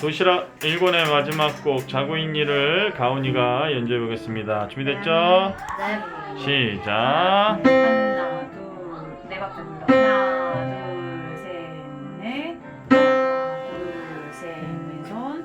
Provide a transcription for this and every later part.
도시락 1권의 마지막 곡 자고 있니를 가온이가 연주해 보겠습니다. 준비됐죠? 네. 시작. 하나, 둘, 네 박자 불러. 하나, 둘, 셋, 넷. 하나, 둘, 셋, 왼손.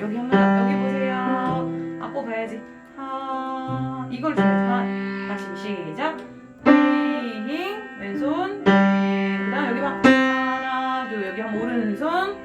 여기 한 번 더 여기 보세요. 앞보 봐야지. 하 이걸 줘야지 하 다시 시작. 띵 왼손 땡 그다음 여기 봐. 하나 둘 여기 한 오른손